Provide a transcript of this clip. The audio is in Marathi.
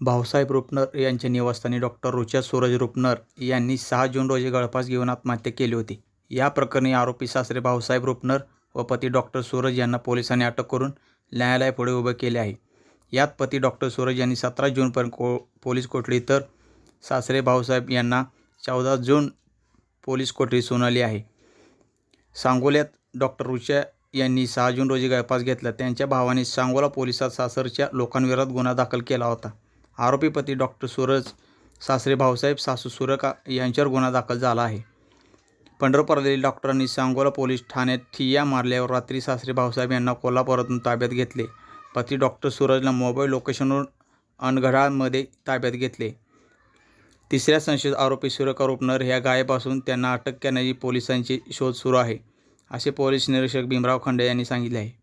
भाऊसाहेब रुपनर यांच्या निवासस्थानी डॉक्टर रुचा सूरज रुपनर यांनी सहा जून रोजी गळफास घेऊन आत्महत्या केली होती. या प्रकरणी आरोपी सासरे भाऊसाहेब रुपनर व पती डॉक्टर सूरज यांना पोलिसांनी अटक करून न्यायालयापुढे उभे केले आहे. यात पती डॉक्टर सूरज यांनी सतरा जूनपर्यंत को पोलीस कोठडी तर सासरे भाऊसाहेब यांना चौदा जून पोलीस कोठडी सुनावली आहे. सांगोल्यात डॉक्टर रुचा यांनी सहा जून रोजी गळफास घेतला. त्यांच्या भावाने सांगोला पोलिसात सासरच्या लोकांविरोधात गुन्हा दाखल केला होता. आरोपी पती डॉक्टर सूरज सासरे भाऊसाहेब सासू सुरका यांच्यावर गुन्हा दाखल झाला आहे. पंढरपुरातील डॉक्टरांनी सांगोला पोलीस ठाण्यात ठिय्या मारल्यावर रात्री सासरे भाऊसाहेब यांना कोल्हापुरातून ताब्यात घेतले. पती डॉक्टर सूरजला मोबाईल लोकेशनवर अनगढामध्ये ताब्यात घेतले. तिसऱ्या संशयित आरोपी सुरेखा रुपनर ह्या गायब असून त्यांना अटक करण्याची पोलिसांची शोध सुरू आहे असे पोलीस निरीक्षक भीमराव खंडे यांनी सांगितले आहे.